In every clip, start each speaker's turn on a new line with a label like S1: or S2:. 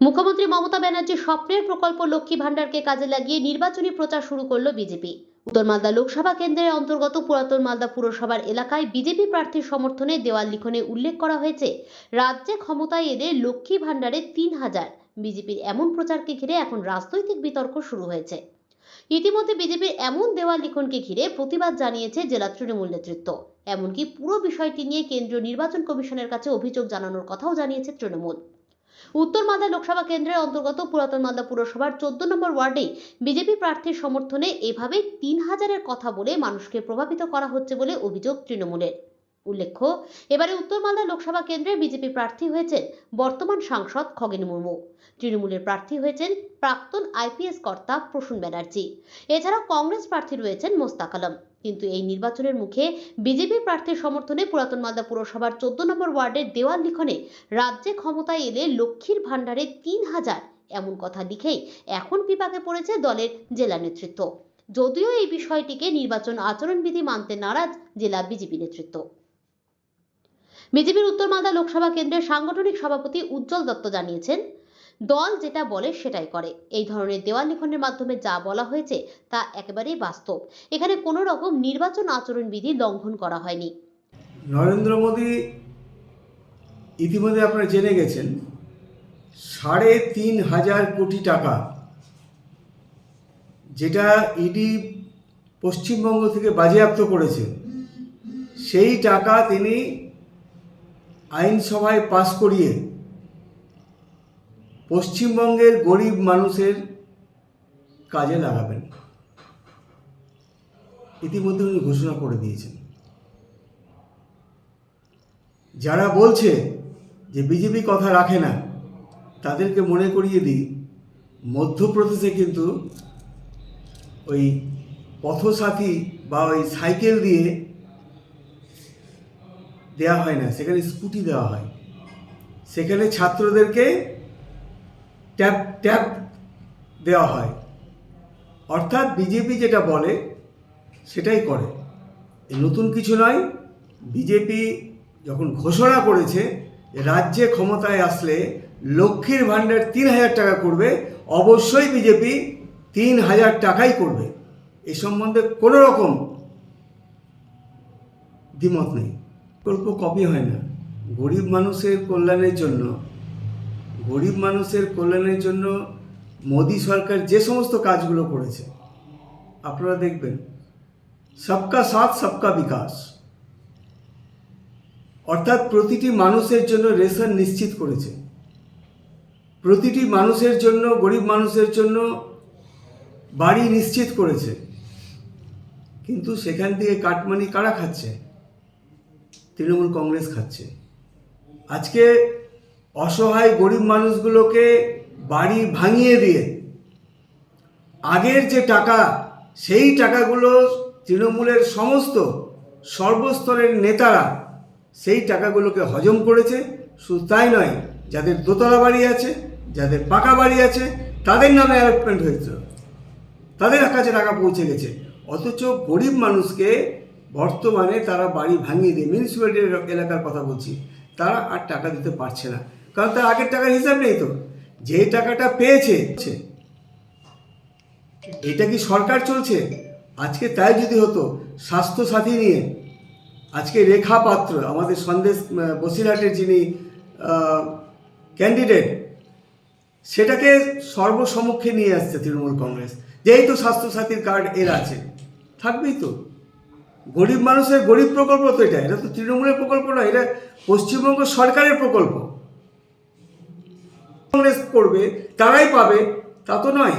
S1: মুখ্যমন্ত্রী মমতা ব্যানার্জির স্বপ্নের প্রকল্প লক্ষ্মী ভাণ্ডারকে কাজে লাগিয়ে নির্বাচনী প্রচার শুরু করল বিজেপি। উত্তর মালদা লোকসভা কেন্দ্রের অন্তর্গত পুরাতন মালদা পুরসভার এলাকায় বিজেপি প্রার্থীর সমর্থনে দেওয়াল লিখনে উল্লেখ করা হয়েছে, রাজ্যে ক্ষমতায় এলে লক্ষ্মী ভাণ্ডারে তিন হাজার। বিজেপির এমন প্রচারকে ঘিরে এখন রাজনৈতিক বিতর্ক শুরু হয়েছে। ইতিমধ্যে বিজেপির এমন দেওয়াল লিখনকে ঘিরে প্রতিবাদ জানিয়েছে জেলা তৃণমূল নেতৃত্ব। এমনকি পুরো বিষয়টি নিয়ে কেন্দ্রীয় নির্বাচন কমিশনের কাছে অভিযোগ জানানোর কথাও জানিয়েছে তৃণমূল। উত্তর মালদা লোকসভা কেন্দ্রের অন্তর্গত পুরাতন মালদা পুরসভার চোদ্দ নম্বর ওয়ার্ডে বিজেপি প্রার্থীর সমর্থনে এভাবে তিন হাজারের কথা বলে মানুষকে প্রভাবিত করা হচ্ছে বলে অভিযোগ তৃণমূলের। উল্লেখ্য, এবারে উত্তর মালদা লোকসভা কেন্দ্রে বিজেপি প্রার্থী হয়েছেন বর্তমান সাংসদ খগেন মুর্মু। তৃণমূলের প্রার্থী হয়েছেন প্রাক্তন আইপিএস কর্তা প্রসূন ব্যানার্জি। এছাড়া কংগ্রেস প্রার্থী রয়েছেন মোস্তাক আলম। কিন্তু এই নির্বাচনের মুখে বিজেপি প্রার্থীর সমর্থনে পুরাতন মালদা পুরসভার চোদ্দ নম্বর ওয়ার্ডের দেওয়াল লিখনে রাজ্যে ক্ষমতায় এলে লক্ষ্মীর ভাণ্ডারে তিন হাজার এমন কথা লিখেই এখন বিপাকে পড়েছে দলের জেলা নেতৃত্ব। যদিও এই বিষয়টিকে নির্বাচন আচরণবিধি মানতে নারাজ জেলা বিজেপি নেতৃত্ব। বিজেপির উত্তর মালদা লোকসভা কেন্দ্রের সাংগঠনিক সভাপতি উজ্জ্বল দত্ত জানিয়েছেন দল যেটা বলে সেটাই করে। এই ধরনের দেওয়াল লিখনের মাধ্যমে যা বলা হয়েছে তা একেবারেই বাস্তব। এখানে কোনো রকম নির্বাচন আচরণবিধি লঙ্ঘন করা হয়নি।
S2: নরেন্দ্র মোদী ইতিমধ্যে আপনারা জেনে গেছেন, সাড়ে তিন হাজার কোটি টাকা যেটা ইডি পশ্চিমবঙ্গ থেকে বাজেয়াপ্ত করেছে, সেই টাকা তিনি আইনসভায় পাশ করিয়ে পশ্চিমবঙ্গের গরিব মানুষের কাজে লাগাবেন। ইতিমধ্যে উনি ঘোষণা করে দিয়েছেন। যারা বলছে যে বিজেপি কথা রাখে না, তাদেরকে মনে করিয়ে দিই, মধ্যপ্রদেশে কিন্তু ওই পথসাথী বা ওই সাইকেল দিয়ে দেওয়া হয় না, সেখানে স্কুটি দেওয়া হয়। সেখানে ছাত্রদেরকে ট্যাব ট্যাপ দেওয়া হয়। অর্থাৎ বিজেপি যেটা বলে, সেটাই করে। নতুন কিছু নয় বিজেপি যখন ঘোষণা করেছে রাজ্যে ক্ষমতায় আসলে লক্ষ্মীর ভাণ্ডার তিন হাজার টাকা করবে, অবশ্যই বিজেপি তিন হাজার টাকাই করবে। এ সম্বন্ধে কোনো রকম দ্বিমত নেই। প্রকল্প কপি হয় না। গরিব মানুষের কল্যাণের জন্য গরিব মানুষের কল্যাণের জন্য মোদী সরকার যে সমস্ত কাজগুলো করেছে, আপনারা দেখবেন, সবকা সাথ, সবকা বিকাশ। অর্থাৎ প্রতিটি মানুষের জন্য রেশন নিশ্চিত করেছে। প্রতিটি মানুষের জন্য, গরিব মানুষের জন্য বাড়ি নিশ্চিত করেছে। কিন্তু সেখান থেকে কাটমানি কারা খাচ্ছে? তৃণমূল কংগ্রেস খাচ্ছে। আজকে অসহায় গরিব মানুষগুলোকে বাড়ি ভাঙিয়ে দিয়ে আগের যে টাকা, সেই টাকাগুলো তৃণমূলের সমস্ত সর্বস্তরের নেতারা সেই টাকাগুলোকে হজম করেছে। শুধু তাই নয়, যাদের দোতলা বাড়ি আছে, যাদের পাকা বাড়ি আছে, তাদের নামে অ্যালটমেন্ট হয়েছে। তাদের কাছে টাকা পৌঁছে গেছে। অথচ গরিব মানুষকে বর্তমানে তারা বাড়ি ভাঙিয়ে দিয়ে মিউনিসিপ্যালিটি এলাকার কথা বলছি, তারা আর টাকা দিতে পারছে না। কারণ তার আগের টাকার হিসাব নেই তো। যে টাকাটা পেয়েছে, এটা কি সরকার চলছে? আজকে তাই যদি হতো, স্বাস্থ্যসাথী নিয়ে, আজকে রেখা পাত্র, আমাদের সন্দেশ বসিরহাটের যিনি ক্যান্ডিডেট সেটাকে সর্বসমক্ষে নিয়ে আসছে তৃণমূল কংগ্রেস। যেই তো স্বাস্থ্যসাথীর কার্ড এর আছে। থাকবেই তো। গরিব মানুষের গরিব প্রকল্প তো এটা। এটা তো তৃণমূলের প্রকল্প নয়, এটা পশ্চিমবঙ্গ সরকারের প্রকল্প। করবে তারাই পাবে তা তো নয়।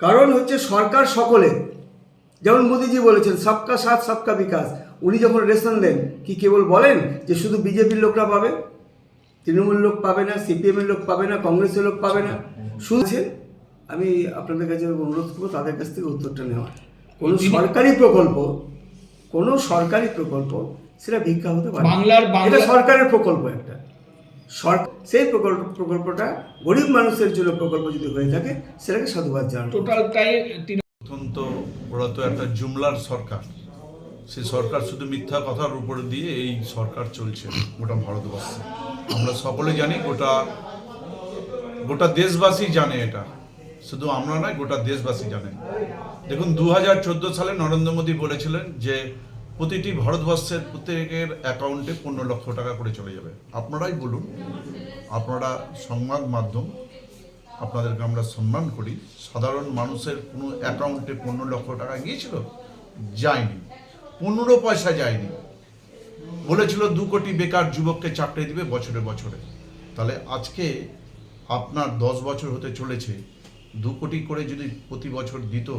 S2: কারণ হচ্ছে সরকার সকলে যেমন মোদিজি বলেছেন সবকা সাথ সবকা বিকাশ। উনি যখন রেশন দেন কি কেবল বলেন যে শুধু বিজেপির লোকরা পাবে? তৃণমূল লোক পাবে না সিপিএমের লোক পাবে না কংগ্রেসের লোক পাবে না। শুনছেন আমি আপনাদের কাছে অনুরোধ করব তাদের কাছ থেকে উত্তরটা নেওয়ার। কোনো সরকারি প্রকল্প কোনো সরকারি প্রকল্প সেটা ভিক্ষা হতে পারে।
S3: বাংলার
S2: এটা সরকারের প্রকল্প একটা। সরকার সেই প্রকল্প প্রকল্পটা গরিব মানুষের জন্য প্রকল্প যদি হয়ে থাকে সেটাকে সাধুবাদ জানানো
S3: টোটালটাই তিনি
S4: অত্যন্ত ওরা তো একটা জুমলার সরকার। সে সরকার শুধু মিথ্যা কথার উপরে দিয়ে এই সরকার চলছে গোটা ভারতবর্ষে। আমরা সকলে জানি গোটা গোটা দেশবাসী জানে এটা। শুধু আমরা নয় গোটা দেশবাসী জানে। দেখুন দু হাজার চোদ্দ সালে নরেন্দ্র মোদী বলেছিলেন যে প্রতিটি ভারতবর্ষের প্রত্যেকের অ্যাকাউন্টে পনেরো লক্ষ টাকা করে চলে যাবে। আপনারাই বলুন, আপনারা সংবাদ মাধ্যম, আপনাদেরকে আমরা সম্মান করি। সাধারণ মানুষের কোনো অ্যাকাউন্টে পনেরো লক্ষ টাকা গিয়েছিল? যায়নি। পনেরো পয়সা যায়নি। বলেছিল দু কোটি বেকার যুবককে চাকরি দিবে বছরে বছরে। তাহলে আজকে আপনার দশ বছর হতে চলেছে, দু কোটি করে যদি প্রতি বছর দিত,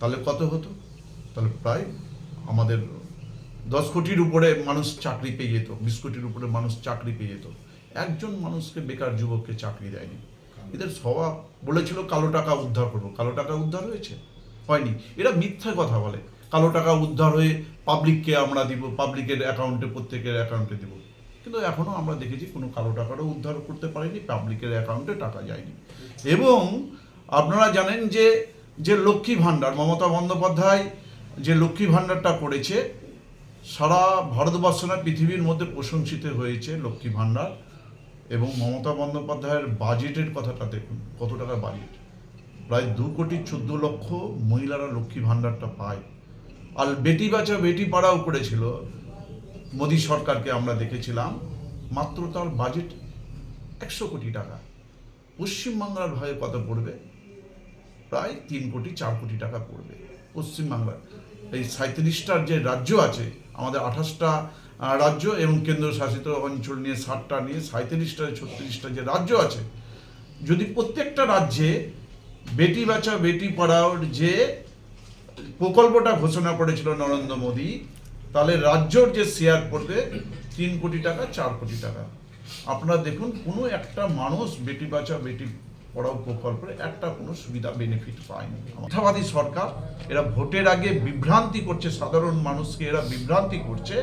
S4: তাহলে কত হতো? তাহলে প্রায় আমাদের দশ কোটির উপরে মানুষ চাকরি পেয়ে যেত, বিশ কোটির উপরে মানুষ চাকরি পেয়ে যেত। একজন মানুষকে বেকার যুবককে চাকরি দেয়নি। এদের স্বভাব বলেছিল, কালো টাকা উদ্ধার করব। কালো টাকা উদ্ধার হয়েছে? হয়নি। এরা মিথ্যা কথা বলে। কালো টাকা উদ্ধার হয়ে পাবলিককে আমরা দিব পাবলিকের অ্যাকাউন্টে প্রত্যেকের অ্যাকাউন্টে দিব। কিন্তু এখনও আমরা দেখেছি, কোনো কালো টাকারও উদ্ধার করতে পারিনি পাবলিকের অ্যাকাউন্টে টাকা যায়নি। এবং আপনারা জানেন যে যে লক্ষ্মী ভাণ্ডার, মমতা বন্দ্যোপাধ্যায় যে লক্ষ্মী ভাণ্ডারটা করেছে, সারা ভারতবর্ষ না পৃথিবীর মধ্যে প্রশংসিত হয়েছে লক্ষ্মী ভাণ্ডার এবং মমতা বন্দ্যোপাধ্যায়ের বাজেটের কথাটা দেখুন, কত টাকা বাজেট। প্রায় দু কোটি চোদ্দ লক্ষ মহিলারা লক্ষ্মী ভাণ্ডারটা পায়। আর বেটি বাঁচা বেটি পাড়াও করেছিল, মোদী সরকারকে আমরা দেখেছিলাম, মাত্র তার বাজেট একশো কোটি টাকা। পশ্চিমবাংলার ভাবে কত পড়বে? প্রায় তিন কোটি, চার কোটি টাকা পড়বে। পশ্চিমবাংলার এই সাঁত্রিশটার যে রাজ্য আছে, আমাদের আঠাশটা রাজ্য এবং কেন্দ্রশাসিত অঞ্চল নিয়ে, ষাটটা নিয়ে সাঁত্রিশটা ছত্রিশটা যে রাজ্য আছে, যদি প্রত্যেকটা রাজ্যে বেটি বাঁচা বেটি পড়াওর যে প্রকল্পটা ঘোষণা করেছিল নরেন্দ্র মোদী, তাহলে রাজ্যর যে শেয়ার পড়বে তিন কোটি টাকা, চার কোটি টাকা। আপনারা দেখুন, কোনো একটা মানুষ বেটি বাঁচা বেটি পড়াও প্রকল্পের একটা কোনো সুবিধা বেনিফিট পায়নি। মিথ্যাবাদী সরকার এরা ভোটের আগে বিভ্রান্তি করছে সাধারণ মানুষকে এরা বিভ্রান্তি করছে।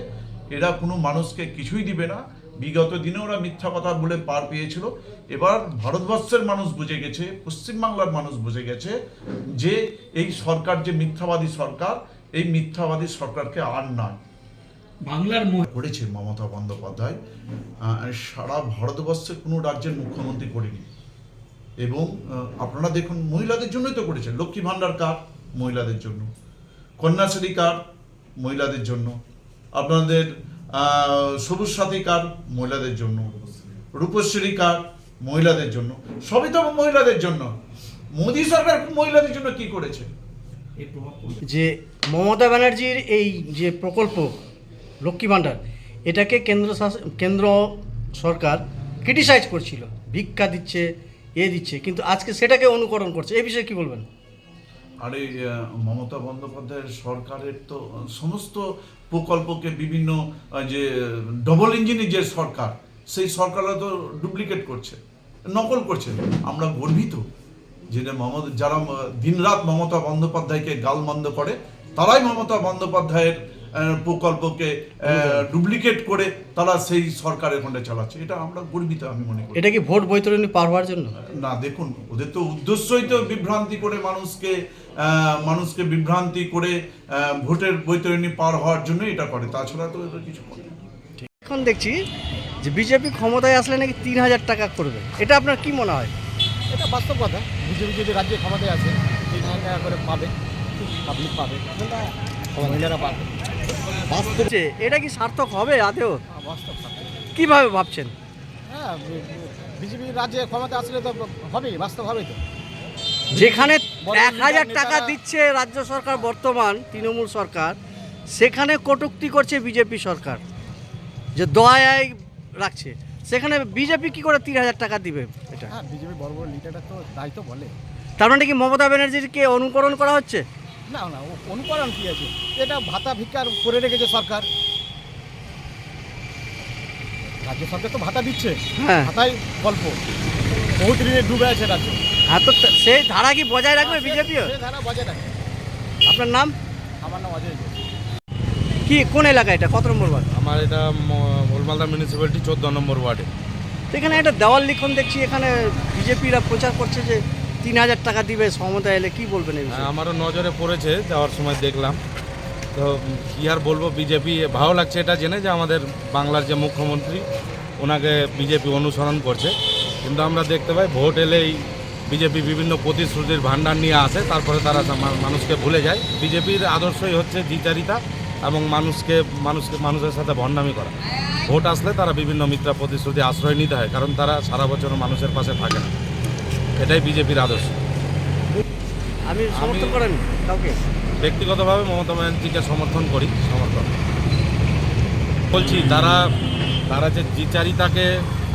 S4: এরা কোনো মানুষকে কিছুই দিবে না। বিগত দিনে ওরা মিথ্যা কথা বলে পার পেয়েছিল। এবার ভারতবর্ষের মানুষ বুঝে গেছে পশ্চিমবাংলার মানুষ বুঝে গেছে যে এই সরকার যে মিথ্যাবাদী সরকার এই মিথ্যাবাদী সরকারকে আর নয়
S3: বাংলার
S4: করেছে মমতা বন্দ্যোপাধ্যায় সারা ভারতবর্ষের কোনো রাজ্যের মুখ্যমন্ত্রী করেনি। এবং আপনারা দেখুন মহিলাদের জন্যই তো করেছে লক্ষ্মী ভাণ্ডার কার্ড মহিলাদের জন্য। কন্যাশ্রী কার্ড মহিলাদের জন্য। আপনাদের সবুজ সাথী কার্ড মহিলাদের জন্য। রূপশ্রী কার্ড মহিলাদের জন্য। সবই তো মহিলাদের জন্য। মোদী সরকার মহিলাদের জন্য কি করেছে।
S5: যে মমতা ব্যানার্জির এই যে প্রকল্প লক্ষ্মী ভাণ্ডার এটাকে কেন্দ্র কেন্দ্র সরকার ক্রিটিসাইজ করছিল। ভিক্ষা দিচ্ছে এ দিচ্ছে, কিন্তু আজকে সেটাকে অনুকরণ করছে। এ বিষয়ে কি বলবেন?
S4: আরে মমতা বন্দ্যোপাধ্যায়ের সরকারের তো সমস্ত প্রকল্পকে বিভিন্ন যে ডবল ইঞ্জিনের যে সরকার, সেই সরকাররা তো ডুপ্লিকেট করছে, নকল করছে। আমরা গর্বিত যে মমতা, যারা দিনরাত মমতা বন্দ্যোপাধ্যায়কে গালমন্দ করে, তারাই মমতা বন্দ্যোপাধ্যায়ের প্রকল্পকে ডুপ্লিকেট করে তারা সেই সরকার এখানে চালাচ্ছে। এটা আমরা গর্বিত আমি মনে করি।
S5: এটা কি ভোট বৈতরণী পার হওয়ার জন্য?
S4: না দেখুন ওদের তো উদ্দেশ্যই তো বিভ্রান্তি করে মানুষকে মানুষকে বিভ্রান্তি করে ভোটের বৈতরণী পার হওয়ার জন্য এটা করে। তাছাড়া তো এদের কিছু করে।
S5: এখন দেখছি যে বিজেপি ক্ষমতায় আসলে নাকি তিন হাজার টাকা করবে। এটা আপনার কি মনে হয়?
S6: এটা বাস্তব কথা। বিজেপি যদি রাজ্যে ক্ষমতায় আছে তিন হাজার টাকা করে পাবে পাবলিক পাবে মহিলারা পাবে। বাস্তব
S5: এটা কি সার্থক হবে আদেও
S6: বাস্তব
S5: কীভাবে ভাবছেন?
S6: হ্যাঁ বিজেপি রাজ্যে ক্ষমতা আসলে তো হবেই বাস্তব হবেই তো।
S5: যেখানে এক হাজার টাকা দিচ্ছে রাজ্য সরকার বর্তমান তৃণমূল সরকার সেখানে কটূক্তি করছে বিজেপি সরকার যে দয়ায় রাখছে। সেখানে বিজেপি কি করে তিন হাজার টাকা দিবে এটা?
S6: হ্যাঁ বিজেপি বড় বড় লিডাররা তো তাই তো বলে।
S5: তার মানে কি মমতা ব্যানার্জিকে অনুকরণ করা হচ্ছে?
S6: না না ও অনুকরণ কি আছে? এটা ভাতা ভিক্ষার করে রেখেছে সরকার। রাজ্য সরকার তো ভাতা দিচ্ছে।
S5: হ্যাঁ।
S6: ভাতাই গল্প। বহুত ঋণে ডুবে আছে রাজ্য।
S5: হ্যাঁ তো সেই ধারা কি বজায় রাখবে বিজেপিও
S6: ধারা বজায় রাখে।
S5: আপনার নাম?
S6: আমার নাম অজয়।
S5: কি কোন এলাকা এটা? কত নম্বর ওয়ার্ড?
S7: আমার এটা ম- গোলমালদা মিউনিসিপ্যালিটি চোদ্দ নম্বর ওয়ার্ডে।
S5: তো এখানে একটা দেওয়াল লিখন দেখছি এখানে বিজেপিরা প্রচার করছে যে তিন হাজার টাকা দিবে সমতা এলে কি বলবেন
S7: হ্যাঁ, আমারও নজরে পড়েছে যাওয়ার সময় দেখলাম। তো কি আর বলব বিজেপি ভালো লাগছে এটা জেনে যে আমাদের বাংলার যে মুখ্যমন্ত্রী ওনাকে বিজেপি অনুসরণ করছে। কিন্তু আমরা দেখতে পাই ভোট এলেই বিজেপি বিভিন্ন প্রতিশ্রুতির ভাণ্ডার নিয়ে আসে তারপরে তারা মা- মানুষকে ভুলে যায়। বিজেপির আদর্শই হচ্ছে দ্বিচারিতা এবং মানুষকে মানুষকে মানুষের সাথে ভণ্ডামি করা। ভোট আসলে তারা বিভিন্ন মিথ্যা প্রতিশ্রুতি আশ্রয় নিতে হয় কারণ তারা সারা বছর মানুষের পাশে থাকে না। এটাই বিজেপির আদর্শ।
S5: আপনি সমর্থন করেন কাউকে?
S7: ব্যক্তিগতভাবে মমতা ব্যানার্জিকে সমর্থন করি সমর্থন। বলছি তারা তারা যে দ্বিচারিতাকে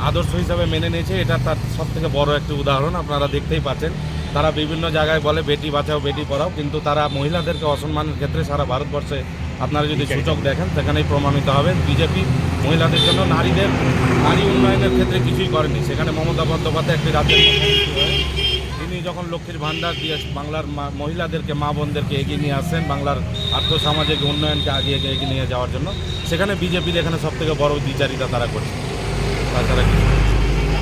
S7: আদর্শ হিসাবে মেনে নিয়েছে এটা তার সব থেকে বড় একটি উদাহরণ আপনারা দেখতেই পাচ্ছেন। তারা বিভিন্ন জায়গায় বলে বেটি বাঁচাও বেটি পড়াও কিন্তু তারা মহিলাদেরকে অসম্মানের ক্ষেত্রে সারা ভারতবর্ষে আপনারা যদি সূচক দেখেন সেখানেই প্রমাণিত হবে। বিজেপি মহিলাদের জন্য নারীদের নারী উন্নয়নের ক্ষেত্রে কিছুই করেনি। সেখানে মমতা বন্দ্যোপাধ্যায় একটি রাজ্যের তিনি যখন লক্ষ্মীর ভাণ্ডার দিয়ে বাংলার মহিলাদেরকে মা বোনদেরকে এগিয়ে নিয়ে আসেন বাংলার আর্থসামাজিক উন্নয়নকে আগিয়ে এগিয়ে নিয়ে যাওয়ার জন্য সেখানে বিজেপির এখানে সব থেকে বড় দ্বিচারিতা তারা করছে। তাছাড়া কিছু।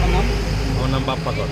S7: আমার নাম বাপ্পা কর